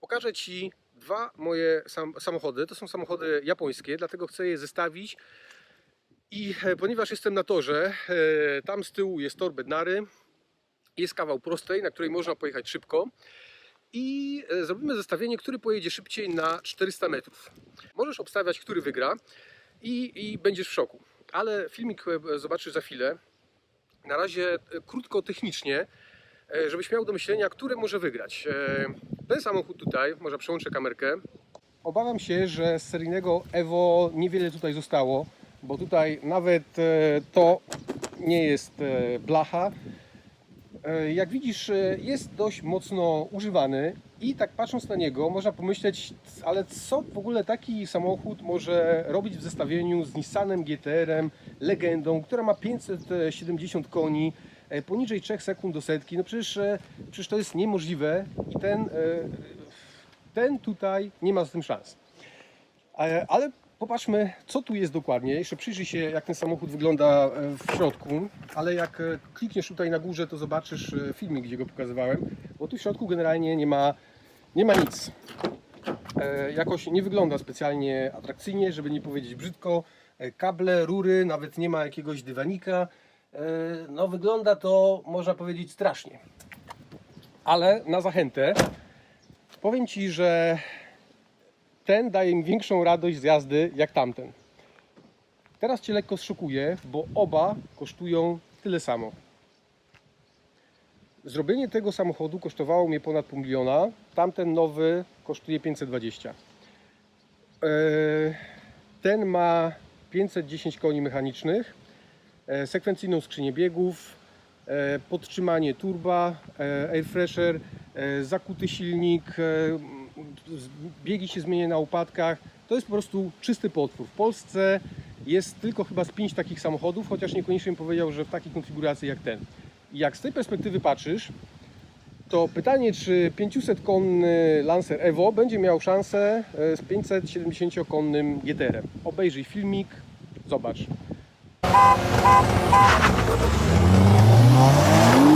Pokażę Ci dwa moje sam, samochody. To są samochody japońskie, dlatego chcę je zestawić. I e, ponieważ jestem na torze, e, tam z tyłu jest tor Bednary, jest kawał prostej, na której można pojechać szybko. I e, zrobimy zestawienie, który pojedzie szybciej na 400 metrów. Możesz obstawiać, który wygra i, i będziesz w szoku. Ale filmik zobaczysz za chwilę. Na razie krótko technicznie, żebyś miał do myślenia, który może wygrać. Ten samochód tutaj, może przełączę kamerkę. Obawiam się, że z seryjnego Evo niewiele tutaj zostało, bo tutaj nawet e, to nie jest e, blacha. E, Jak widzisz, jest dość mocno używany i tak patrząc na niego można pomyśleć, ale co w ogóle taki samochód może robić w zestawieniu z Nissanem GTR-em, legendą, która ma 570 koni, poniżej 3 sekund do setki. No przecież, e, przecież to jest niemożliwe i ten, e, ten tutaj nie ma z tym szans. E, Ale popatrzmy, co tu jest dokładnie. Jeszcze przyjrzyj się, jak ten samochód wygląda e, w środku. Ale jak e, klikniesz tutaj na górze, to zobaczysz e, filmik, gdzie go pokazywałem. Bo tu w środku generalnie nie ma, nie ma nic. E, Jakoś nie wygląda specjalnie atrakcyjnie, żeby nie powiedzieć brzydko. E, Kable, rury, nawet nie ma jakiegoś dywanika. E, No wygląda to, można powiedzieć, strasznie. Ale na zachętę powiem Ci, że ten daje mi większą radość z jazdy jak tamten. Teraz Cię lekko zszokuję, bo oba kosztują tyle samo. Zrobienie tego samochodu kosztowało mnie ponad pół miliona, tamten nowy kosztuje 520. Eee, Ten ma 510 koni mechanicznych, e, sekwencyjną skrzynię biegów, e, podtrzymanie turba, e, air fresher, e, zakuty silnik, e, biegi się zmienia na upadkach. To jest po prostu czysty potwór. W Polsce jest tylko chyba z pięć takich samochodów, chociaż niekoniecznie bym powiedział, że w takiej konfiguracji jak ten. Jak z tej perspektywy patrzysz, to pytanie, czy 500-konny Lancer Evo będzie miał szansę e, z 570-konnym GTR-em. Obejrzyj filmik, zobacz. Thank you.